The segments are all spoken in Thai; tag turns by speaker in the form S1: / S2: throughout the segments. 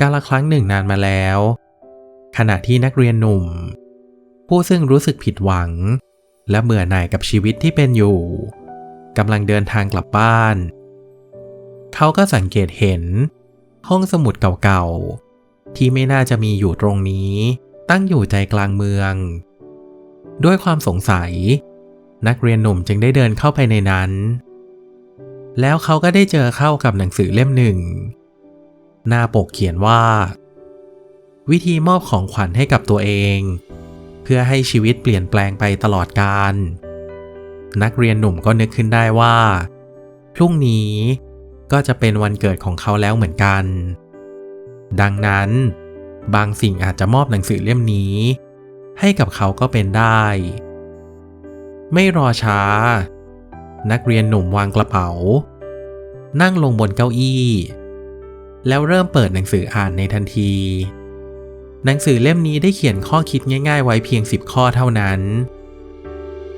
S1: กาลครั้งหนึ่งนานมาแล้ว ขณะที่นักเรียนหนุ่ม ผู้ซึ่งรู้สึกผิดหวัง และเบื่อหน่ายกับชีวิตที่เป็นอยู่กำลังเดินทางกลับบ้าน เขาก็สังเกตเห็น ห้องสมุดเก่าๆ ที่ไม่น่าจะมีอยู่ตรงนี้ ตั้งอยู่ใจกลางเมือง ด้วยความสงสัย นักเรียนหนุ่มจึงได้เดินเข้าไปในนั้น แล้วเขาก็ได้เจอเข้ากับหนังสือเล่มหนึ่ง หน้าปกเขียนว่า วิธีมอบของขวัญให้กับตัวเอง เพื่อให้ชีวิตเปลี่ยนแปลงไปตลอดกาลนักเรียนหนุ่มก็นึกขึ้นได้ว่า พรุ่งนี้ก็จะเป็นวันเกิดของเขาแล้วเหมือนกัน ดังนั้น บางสิ่งอาจจะมอบหนังสือเล่มนี้ ให้กับเขาก็เป็นได้ ไม่รอช้า นักเรียนหนุ่มวางกระเป๋า นั่งลงบนเก้าอี้ แล้วเริ่มเปิดหนังสืออ่านในทันที หนังสือเล่มนี้ได้เขียนข้อคิดง่าย ๆ ไว้เพียง 10 ข้อเท่านั้น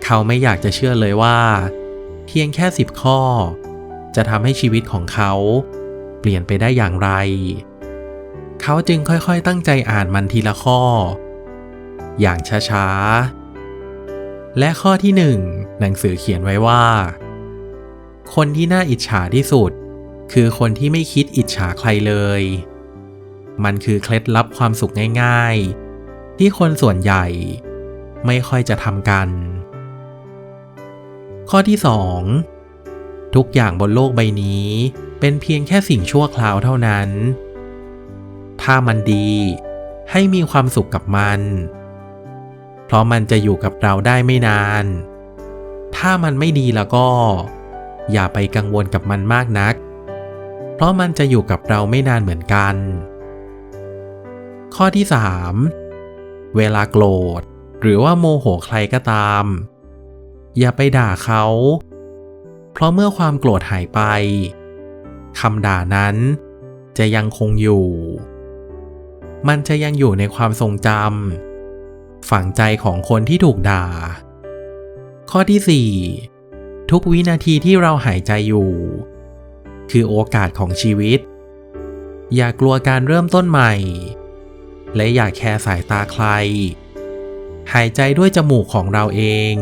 S1: เขาไม่อยากจะเชื่อเลยว่า เพียงแค่ 10 ข้อ จะทำให้ชีวิตของเขา เปลี่ยนไปได้อย่างไร เขาจึงค่อยๆตั้งใจอ่านมันทีละข้อ อย่างช้าๆ และข้อที่หนึ่งหนังสือเขียนไว้ว่า คนที่น่าอิจฉาที่สุด คือคนที่ไม่คิดอิจฉาใครเลย มันคือเคล็ดลับความสุขง่ายๆ ที่คนส่วนใหญ่ไม่ค่อยจะทำกัน ข้อที่ 2 ทุกอย่างบนโลกใบนี้เป็นเพียงแค่สิ่งชั่วคราวเท่านั้น ถ้ามันดีให้มีความสุขกับมัน เพราะมันจะอยู่กับเราได้ไม่นาน ถ้ามันไม่ดีแล้วก็ อย่าไปกังวลกับมันมากนัก เพราะมันจะอยู่กับเราไม่นานเหมือนกัน ข้อที่ 3 เวลาโกรธ หรือว่าโมโหใครก็ตาม อย่าไปด่าเขา เพราะเมื่อความโกรธหายไปคำด่านั้น จะยังคงอยู่ มันจะยังอยู่ในความทรงจำฝังใจของคนที่ถูกด่า ข้อที่ 4 ทุกวินาทีที่เราหายใจอยู่ คือโอกาสของชีวิต อย่ากลัวการเริ่มต้นใหม่ และอย่าแคร์สายตาใคร หายใจด้วยจมูกของเราเอง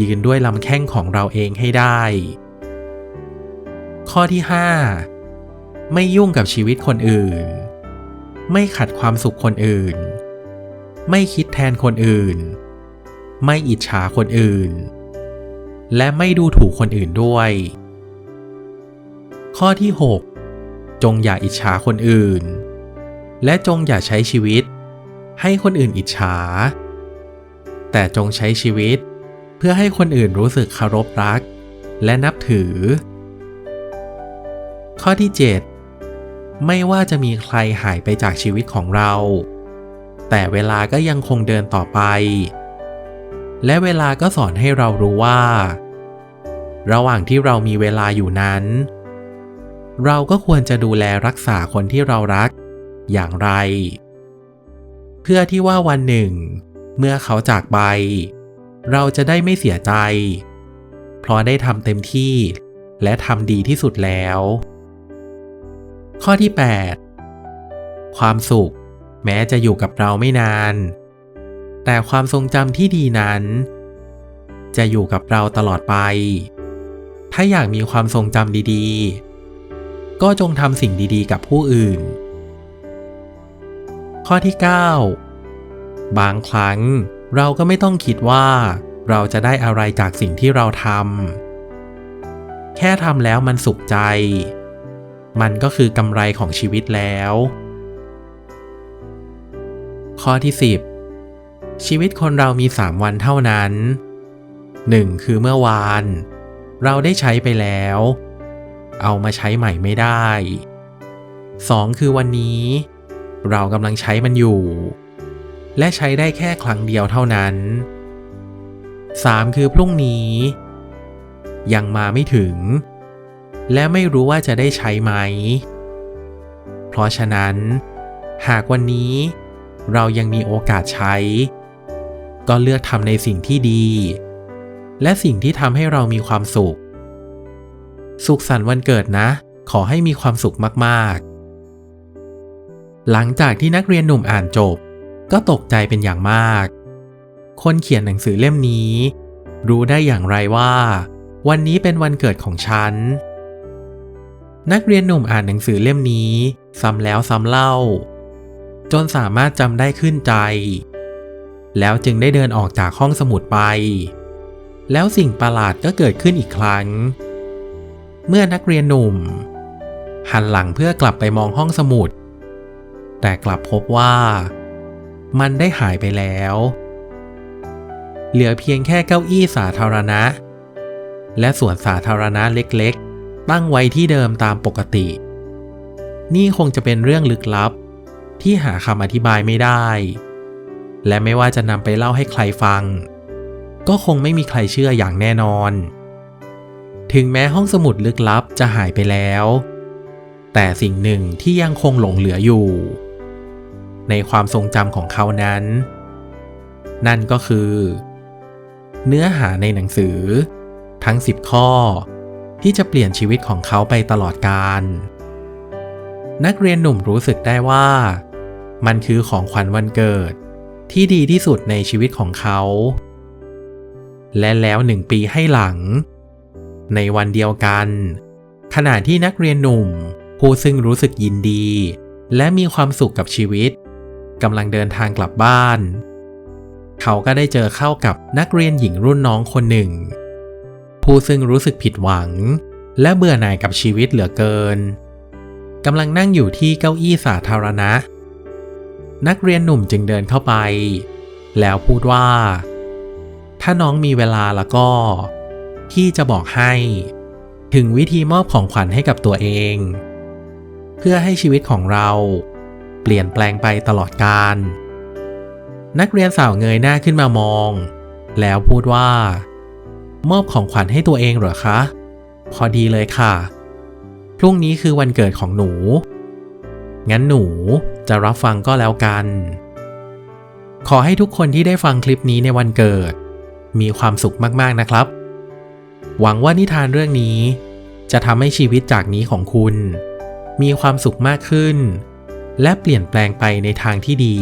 S1: ยืนด้วยลำแข้งของเราเองให้ได้ ข้อที่ 5 ไม่ยุ่งกับชีวิตคนอื่น ไม่ขัดความสุขคนอื่น ไม่คิดแทนคนอื่น ไม่อิจฉาคนอื่น และไม่ดูถูกคนอื่นด้วย ข้อที่ 6 จงอย่าอิจฉาคนอื่น และจงอย่าใช้ชีวิต ให้คนอื่นอิจฉา แต่จงใช้ชีวิต เพื่อให้คนอื่นรู้สึกเคารพรัก และนับถือ ข้อที่ 7 ไม่ว่าจะมีใครหายไปจากชีวิตของเรา แต่เวลาก็ยังคงเดินต่อไป และเวลาก็สอนให้เรารู้ว่า ระหว่างที่เรามีเวลาอยู่นั้น เราก็ควรจะดูแลรักษาคนที่เรารัก อย่างไร เพื่อที่ว่าวันหนึ่ง เมื่อเขาจากไป เราจะได้ไม่เสียใจ เพราะได้ทำเต็มที่และทำดีที่สุดแล้ว ข้อที่ 8 ความสุข แม้จะอยู่กับเราไม่นาน แต่ความทรงจำที่ดีนั้น จะอยู่กับเราตลอดไป ถ้าอยากมีความทรงจำดีๆ ก็จงทำสิ่งดีๆ กับผู้อื่น ข้อที่ 9 บางครั้งเราก็ไม่ต้องคิดว่า เราจะได้อะไรจากสิ่งที่เราทำ แค่ทำแล้วมันสุขใจ มันก็คือกำไรของชีวิตแล้ว ข้อที่ 10 ชีวิตคนเรามี 3 วันเท่านั้น 1. คือเมื่อวาน เราได้ใช้ไปแล้ว เอามาใช้ใหม่ไม่ได้ 2. คือวันนี้ เรากำลังใช้มันอยู่ และใช้ได้แค่ครั้งเดียวเท่านั้น 3. คือพรุ่งนี้ ยังมาไม่ถึง และไม่รู้ว่าจะได้ใช้ไหม เพราะฉะนั้น หากวันนี้เรายังมีโอกาสใช้ ก็เลือกทำในสิ่งที่ดี และสิ่งที่ทำให้เรามีความสุข สุขสันต์วันเกิดนะ ขอให้มีความสุขมากๆ หลังจากที่นักเรียนหนุ่มอ่านจบ ก็ตกใจเป็นอย่างมาก คนเขียนหนังสือเล่มนี้ รู้ได้อย่างไรว่า วันนี้เป็นวันเกิดของฉัน นักเรียนหนุ่มอ่านหนังสือเล่มนี้ ซ้ำแล้วซ้ำเล่า จนสามารถจำได้ขึ้นใจ แล้วจึงได้เดินออกจากห้องสมุดไป แล้วสิ่งประหลาดก็เกิดขึ้นอีกครั้ง เมื่อนักเรียนหนุ่ม หันหลังเพื่อกลับไปมองห้องสมุด แต่กลับพบว่า มันได้หายไปแล้ว เหลือเพียงแค่เก้าอี้สาธารณะ และสวนสาธารณะเล็กๆ ตั้งไว้ที่เดิมตามปกติ นี่คงจะเป็นเรื่องลึกลับ ที่หาคำอธิบายไม่ได้ และไม่ว่าจะนำไปเล่าให้ใครฟัง ก็คงไม่มีใครเชื่ออย่างแน่นอน ถึงแม้ห้องสมุดลึกลับจะหายไปแล้ว แต่สิ่งหนึ่งที่ยังคงหลงเหลืออยู่ ในความทรงจำของเขานั้น นั่นก็คือ เนื้อหาในหนังสือ ทั้ง 10 ข้อ ที่จะเปลี่ยนชีวิตของเขาไปตลอดกาลนักเรียนหนุ่มรู้สึกได้ว่า มันคือของขวัญวันเกิดที่ดีที่สุดในชีวิตของเขา และแล้วหนึ่งปีให้หลัง ในวันเดียวกัน ขณะที่นักเรียนหนุ่ม ผู้ซึ่งรู้สึกยินดี และมีความสุขกับชีวิตกำลังเดินทางกลับบ้าน เขาก็ได้เจอเข้ากับนักเรียนหญิงรุ่นน้องคนหนึ่ง ผู้ซึ่งรู้สึกผิดหวัง และเบื่อหน่ายกับชีวิตเหลือเกินกำลังนั่งอยู่ที่เก้าอี้สาธารณะ นักเรียนหนุ่มจึงเดินเข้าไป แล้วพูดว่า ถ้าน้องมีเวลาแล้วก็ พี่จะบอกให้ ถึงวิธีมอบของขวัญให้กับตัวเอง เพื่อให้ชีวิตของเรา เปลี่ยนแปลงไปตลอดกาลนักเรียนสาวเงยหน้าขึ้นมามอง แล้วพูดว่า มอบของขวัญให้ตัวเองเหรอคะ พอดีเลยค่ะ พรุ่งนี้คือวันเกิดของหนู งั้นหนูจะรับฟังก็แล้วกัน ขอให้ทุกคนที่ได้ฟังคลิปนี้ในวันเกิด มีความสุขมากๆนะครับ หวังว่านิทานเรื่องนี้ จะทำให้ชีวิตจากนี้ของคุณ มีความสุขมากขึ้น และเปลี่ยนแปลงไปในทางที่ดี